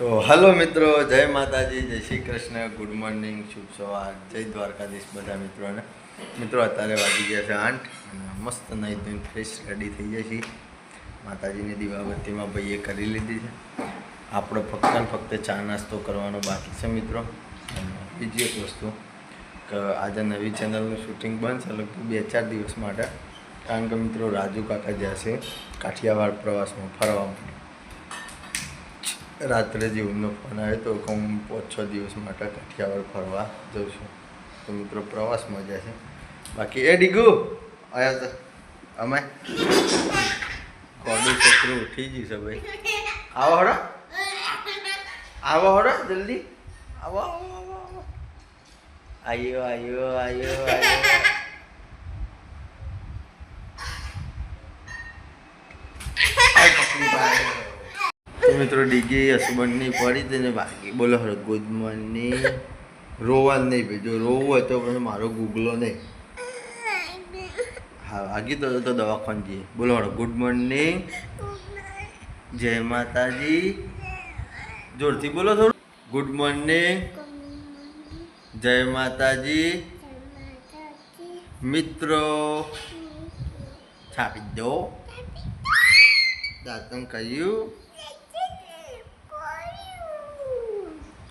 તો હલો મિત્રો, જય માતાજી, જય શ્રી કૃષ્ણ ગુડ મોર્નિંગ શુભ સવાર, જય દ્વારકાધીશ બધા મિત્રોને. મિત્રો, અત્યારે વાગી ગયા છે આઠ અને મસ્ત નાઈ ધોઈને ફ્રેશ રેડી થઈ જાય છે માતાજીની દીવાબત્તીમાં ભાઈએ કરી લીધી છે. આપણે ફક્ત ફક્ત ચા નાસ્તો કરવાનો બાકી છે મિત્રો. અને બીજી એક વસ્તુ કે આજે નવી ચેનલનું શૂટિંગ બનશે લગભગ બે ચાર દિવસ માટે. કારણ કે મિત્રો, રાજુ કાકા જ્યાં છે, કાઠિયાવાડ પ્રવાસમાં ફરવા માટે. રાત્રે જીવનનો ફોન આવ્યો તો કે હું પાંચ છ દિવસ માટે કાઠિયાવાડ ફરવા જઉં છું. તો મિત્રો પ્રવાસમાં જાય છે. બાકી, એ ડીગુ આવ્યા તો. અમે? કોડું છોકરું ઉઠી ગયું છે ભાઈ. આવો હડો. આવો હડો, જલ્દી. આવો આવો આવો આવ્યો આયો આવ્યો આયો આયો આય પકડી પાડ્યો. તો મિત્રો ડીગી હસબન્ડની પડી તેને બાકી બોલો હરો ગુડ મોર્નિંગ રોવાનું નહીં ભાઈ, જો રોવું હોય તો પછી મારો ગૂગલો નહીં. હા વાગી તો તો દવાખાન જઈએ બોલો હરો ગુડ મોર્નિંગ જય માતાજી. જોરથી બોલો થોડું. ગુડ મોર્નિંગ જય માતાજી. મિત્રો, છાપી દો. દાંતણ કર્યું.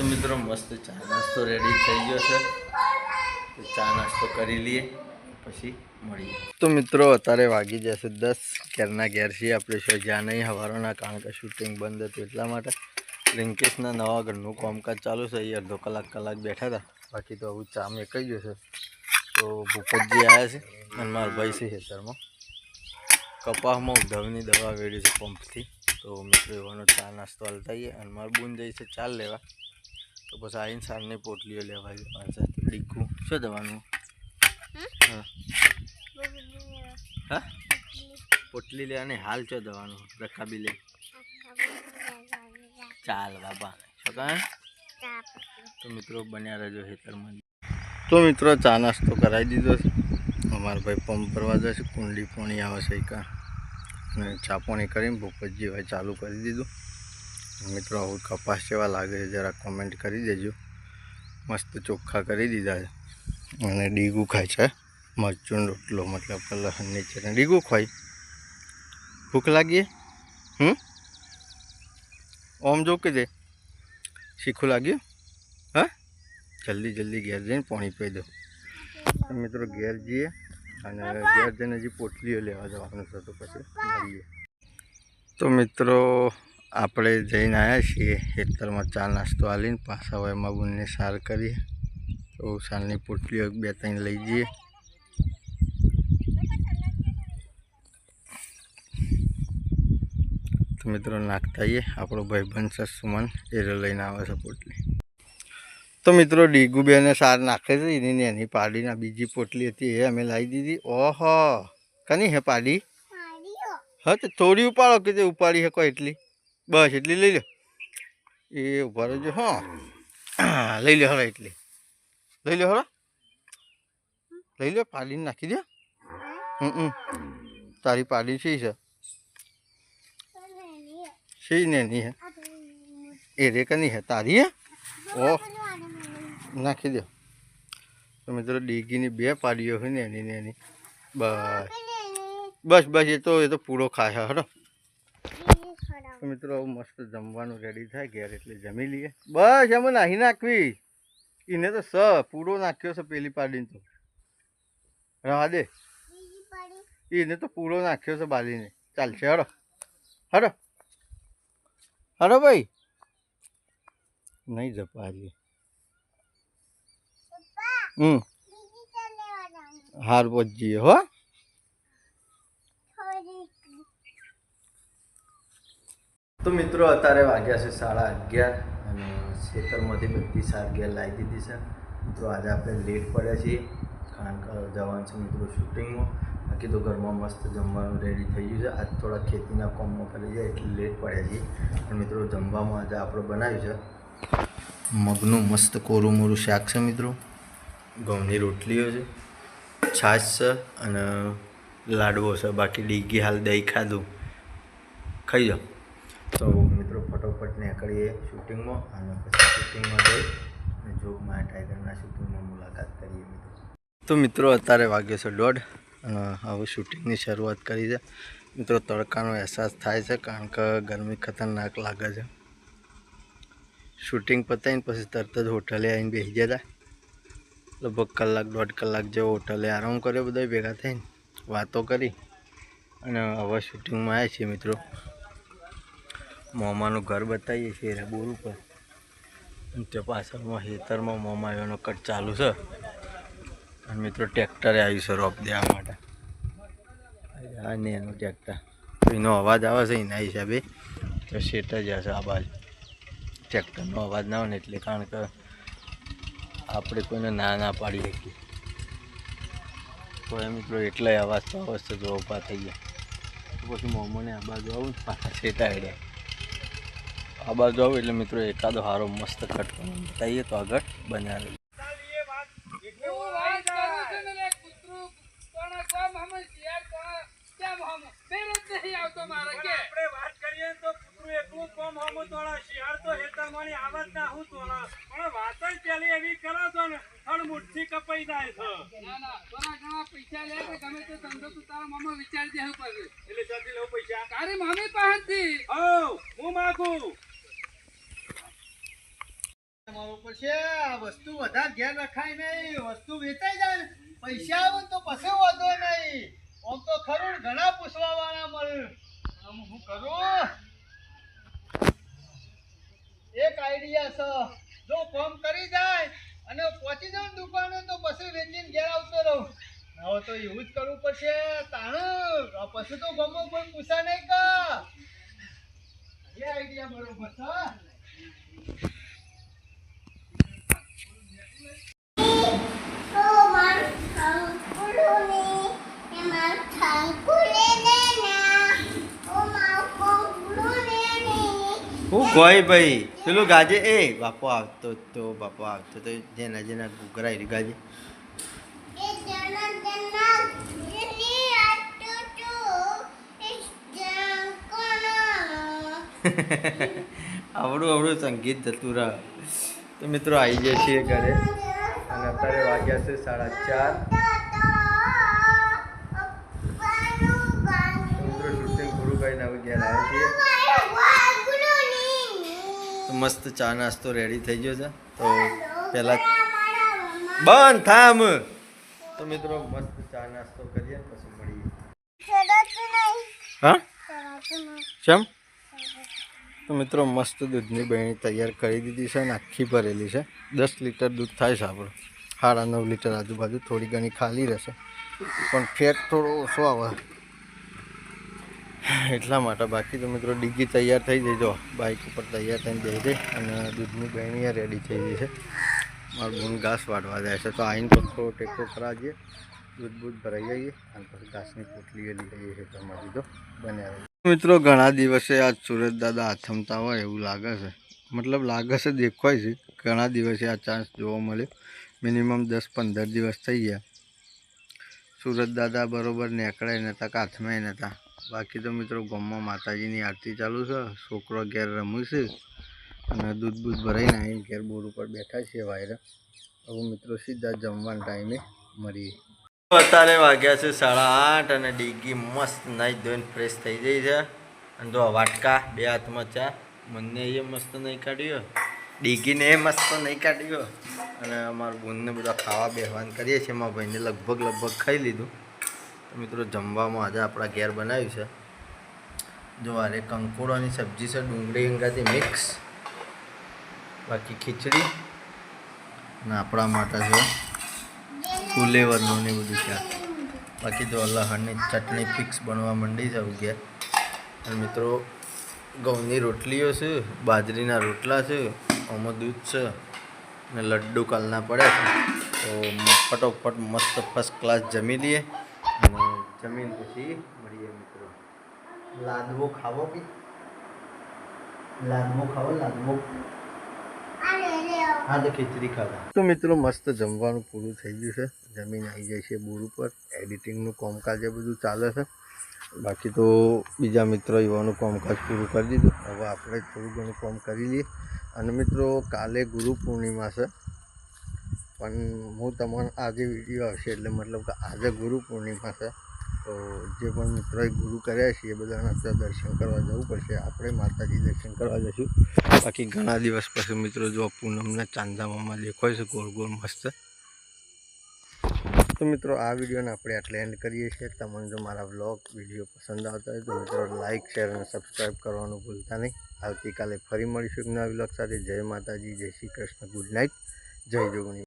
તો મિત્રો મસ્ત ચા નાસ્તો રેડી થઈ ગયો છે. તો ચા નાસ્તો કરી લઈએ, પછી મળીએ. તો મિત્રો, અત્યારે વાગી જશે દસ. ઘેરના ઘેર છીએ આપણે જ્યાં નહીં, હવારોના, કારણ કે શૂટિંગ બંધ હતું એટલા માટે. લિંકેશના નવા ઘરનું કામકાજ ચાલુ છે. એ અડધો કલાક કલાક બેઠા હતા. બાકી તો આવું ચા મેં કહી છે. તો ભૂપતજી આવ્યા છે અને મારા ભાઈ છે ખેતરમાં. કપાસમાં ઉધવની દવા વેડી છે પંપથી. તો મિત્રો, એવાનો ચા નાસ્તો હાલતા અને મારું બૂન જઈ છે ચાલ લેવા. તો બસ આવીને સારની પોટલીઓ લેવા જવાનું છે તો ડીકું. શું દવાનું? હા. હા? પોટલી લેવાની હાલ ચો દવાનું? રખાબી લે. ચાલ બાબા કહે? તો મિત્રો બન્યા રહેજો હેતરમાં તો મિત્રો ચા નાસ્તો કરાવી દીધો છે. અમારા ભાઈ પંપ ભરવા જશે કુંડી પોણી આવે છે કા અને ચા પાણી કરીને ભૂપતજી ભાઈ ચાલુ કરી દીધું. મિત્રો આવું કપાસ જેવા લાગે છે જરા કોમેન્ટ કરી દેજો. મસ્ત ચોખ્ખા કરી દીધા છે. અને ડીગું ખાય છે. મરચું રોટલો, મતલબ કે છે ડીગું ખાય. ભૂખ લાગીએ હમ? ઓમ જો કે દે શીખું લાગ્યું? હા? જલ્દી જલ્દી ઘેર જઈને પાણી પી દો. મિત્રો, ઘેર જઈએ અને ઘેર જઈને હજી પોટલીઓ લેવા જવાનું છે તો પછી મળીએ. તો મિત્રો આપણે જઈને આવ્યા છીએ ખેતરમાં ચા નાસ્તો આલીને પાછા એમાં બુનને સાર કરીએ. તો સાલની પોટલીઓ બે ત્રણ લઈ જઈએ. તો મિત્રો નાખતા આવીએ. આપણો ભાઈબંધ છે સુમન એ લઈને આવે છે પોટલી. તો મિત્રો ડીગુબેને સાર નાખે છે એની એની પાડીના બીજી પોટલી હતી એ અમે લાવી દીધી. ઓહો કની હે પાડી? હા તો થોડી ઉપાડો કે તે ઉપાડી શકો એટલી? બસ એટલી લઈ લો એ ઊભા રહેજો, હા. લઈ લો હરા એટલી. લઈ લો હરા લઈ લો પાડીને નાખી દે હમ તારી પાડી છે છે. શી ને ની હે. એ રે કની હે, તારી હે? ઓહ. નાખી દો તો ડીગીની બે પાડીઓ હોય ને એની ને એની બસ. બસ બસ, એ તો એ તો પૂરો ખાય હરો મિત્રો મસ્ત જમવાનું રેડી થાય ઘેર એટલે જમી લઈએ. બસ એમાં નાહી નાખવી. એને તો સ પૂરો નાખ્યો છે પેલી પાડીને તો. રવા દે. એને તો પૂરો નાખ્યો છે બાલીને. ચાલશે હરો હરો હરો ભાઈ. નહીં જપાજી હમ. હાર પહોંચીએ હો. તો મિત્રો અત્યારે વાગ્યા છે સાડા અગિયાર અને ખેતરમાંથી બધી સાર લાવી દીધી છે. મિત્રો આજે આપણે લેટ પડ્યા છીએ. કારણ કે જવાનું છે મિત્રો શૂટિંગમાં. બાકી તો ઘરમાં મસ્ત જમવાનું રેડી થઈ ગયું છે. આજ થોડા ખેતીના કોમમાં કરી જાય એટલે લેટ પડ્યા છીએ. અને મિત્રો જમવામાં આજે આપણે બનાવ્યું છે. મગનું મસ્ત કોરું મોરું શાક છે મિત્રો. ઘઉંની રોટલીઓ છે. છાશ છે અને લાડવો છે. બાકી ડીગી હાલ દહીં ખાધું. ખાઈ જાઓ. તો મિત્રો, ફટોફટ નીકળીએ શૂટિંગમાં. અને પછી શૂટિંગમાં જઈ અને જોગ માયા ટાઈગરના શૂટિંગમાં મુલાકાત કરીએ મિત્રો. તો મિત્રો, અત્યારે વાગ્યો છે દોઢ. અને હવે શૂટિંગની શરૂઆત કરી છે. મિત્રો, તડકાનો અહેસાસ થાય છે કારણ કે ગરમી ખતરનાક લાગે છે. શૂટિંગ પતાવીને પછી તરત જ હોટલે આવીને બેસી જતા. લગભગ કલાક, દોઢ કલાક જેવો હોટલે આરામ કર્યો, બધા ભેગા થઈને વાતો કરી. અને હવે શૂટિંગમાં આવ્યા છીએ મિત્રો. મોમાનું ઘર બતાવીએ છીએ એટલે બોર ઉપર તે પાછળમાં ખેતરમાં મોમાયોનો કટ ચાલુ છે. અને મિત્રો ટ્રેક્ટરે આવ્યું છે રોપ દેવા માટે. આ ને એનું ટ્રેક્ટર એનો અવાજ આવે છે એના હિસાબે. તો શેટ જ હશે આ બાજુ. ટ્રેક્ટરનો અવાજ ના આવે ને એટલે કારણ કે આપણે કોઈને ના ના પાડી શકીએ. તો એ મિત્રો એટલાય અવાજ તો અવશ્ય જો ઊભા થઈ ગયા પછી મોમોને આ બાજુ આવું પાછા શેટા હેડ્યા આ બાજુ આવું એટલે મિત્રો એકાદો હારો મસ્ત કટ કરવાનો બતાવીએ તો આગળ બનાવે વાત કરું છું ને લે કૂતરું કોણ હમ શિયાળ કોણ કેમ હમ ફેર જ નહીં આવતો મારે કે આપણે વાત કરીએ તો કૂતરું એકલું કોમ હમું તોળા, તો ના પણ વાત જ એવી કરો ને, થડ મુઠ્ઠી કપાઈ જાય ના ના ઘણા પૈસા લે કે ગમે તે તું તારા મામા વિચારી દેવું પડશે એટલે જલ્દી લઉં પૈસા. તારી મામી પાસેથી હું માગું. પછી આ વસ્તુ વધારે ઘેર રખાય નહીં, વસ્તુ વેચાઈ જાય, પૈસા આવે તો પછી વાંધો નહીં. આમ તો ખરું ઘણા પૂછવા મળે હું કરું? એક આઈડિયા છે. જો કામ કરી જાય અને પહોંચી જાઉં દુકાને તો પછી વેચીને ઘેર આવતો રહું. હવે તો એવું જ કરવું પડશે. તાણું, આ પછી તો ગમો કોઈ પૂછા નહીં કા. એ આઈડિયા બરોબર છે. કોઈ ભાઈ. પેલું ગાજે એ બાપો આવતો તો બાપો આવતો તો જેના જેના ઘૂઘરા ગાજે. આવડું આવડું સંગીત જતું રહે. તો મિત્રો આવી જાય છીએ ઘરે. અને અત્યારે વાગ્યા છે સાડા ચાર તો મિત્રો શૂટિંગ પૂરું કરીને હવે ઘેર આવ્યા છીએ તો મસ્ત ચા નાસ્તો રેડી થઈ ગયો છે. તો પહેલાં બંધ થામ. તો મિત્રો મસ્ત ચા નાસ્તો કરીએ પછી મળીએ. હા? કેમ? તો મિત્રો મસ્ત દૂધની બહેણી તૈયાર કરી દીધી છે અને આખી ભરેલી છે. દસ લીટર દૂધ થાય છે આપણું. સાડા નવ લીટર આજુબાજુ થોડી ઘણી ખાલી રહેશે. પણ ફેટ થોડો ઓછો આવે. એટલા માટે. બાકી તો મિત્રો ડીગી તૈયાર થઈ જઈજો બાઇક ઉપર તૈયાર થઈને જઈ જઈ અને દૂધની બહેણીયા રેડી થઈ ગઈ છે. મારું બૂન ઘાસ વાટવા જાય છે. તો તો થોડો ટેકો કરાવીએ દૂધ બૂધ ભરાઈ જઈએ અને પછી ઘાસની પોટલીઓ લઈ જઈએ છે તમારી તો. બન્યા મિત્રો, ઘણા દિવસે આ સુરત દાદા આથમતા હોય એવું લાગે છે. મતલબ લાગે છે દેખાય છે. ઘણા દિવસે આ ચાન્સ જોવા મળ્યો મિનિમમ દસ પંદર દિવસ થઈ ગયા. સુરત દાદા બરોબર નીકળાય નહોતા કાથમાં નહોતા બાકી તો મિત્રો ગામમાં માતાજીની આરતી ચાલુ છે. છોકરો ઘેર રમું છે અને દૂધ બૂધ ભરાઈને આવીને ઘેર બોર ઉપર બેઠા છીએ વાયર. હવે મિત્રો સીધા જમવાના ટાઈમે મળીએ અત્યારે વાગ્યા છે સાડા આઠ અને ડીગી મસ્ત નાઈ ધોઈને ફ્રેશ થઈ જાય છે. અને જો વાટકા, બે હાથમાં ચા મને એ મસ્ત નહીં કાઢ્યો. ડીગીને એ મસ્ત નહીં કાઢ્યો. અને અમારા બૂનને બધા ખાવા બેહવાન કરીએ છીએ. મારા ભાઈને લગભગ લગભગ ખાઈ લીધું. મિત્રો જમવામાં આજે આપણા ઘેર બનાવ્યું છે. જો આરે કંકોડાની સબ્જી છે, ડુંગળી અંગાથી મિક્સ. બાકી ખીચડી અને આપણા માટે છે, ફુલેવરનું ને બધું છે. બાકી જો લહણની ચટણી ફિક્સ બનવા માંડી છે ઘેર અને મિત્રો ઘઉંની રોટલીઓ છે, બાજરીના રોટલા છે, આમાં દૂધ છે અને લડ્ડુ કાલના પડ્યા છે. તો ફટોફટ મસ્ત ફર્સ્ટ ક્લાસ જમી લઈએ. જમીન પછી મળીએ મિત્રો. લાદવો ખાવો કે? લાદવો ખાવો લાદવો હા તો ખીચડી ખાવા તો મિત્રો મસ્ત જમવાનું પૂરું થઈ ગયું છે. જમીન આવી જાય છે બોર ઉપર. એડિટિંગનું કામકાજ એ બધું ચાલે છે. બાકી તો બીજા મિત્રો એવાનું કામકાજ પૂરું કરી દીધું. હવે આપણે થોડું ઘણું કામ કરી લઈએ. અને મિત્રો કાલે ગુરુ પૂર્ણિમા છે. પણ હું તમને આજે વીડિયો આવશે એટલે મતલબ કે આજે ગુરુ પૂર્ણિમા છે. તો જે પણ મિત્રોએ ગુરુ કર્યા છે એ બધાના ત્યાં દર્શન કરવા જવું પડશે. આપણે માતાજી દર્શન કરવા જઈશું. બાકી ઘણા દિવસ પછી મિત્રો જો પૂનમના ચાંદામામાં દેખાય છે, ગોળ ગોળ મસ્ત. તો મિત્રો આ વિડીયોને આપણે આટલે એન્ડ કરીએ છીએ. તમને જો મારા વ્લોગ, વીડિયો પસંદ આવતા હોય તો મિત્રો લાઇક શેર અને સબસ્ક્રાઈબ કરવાનું ભૂલતા નહીં. આવતીકાલે ફરી મળીશું નવા વ્લોગ સાથે. જય માતાજી, જય શ્રી કૃષ્ણ. ગુડ નાઇટ જય જોગણી.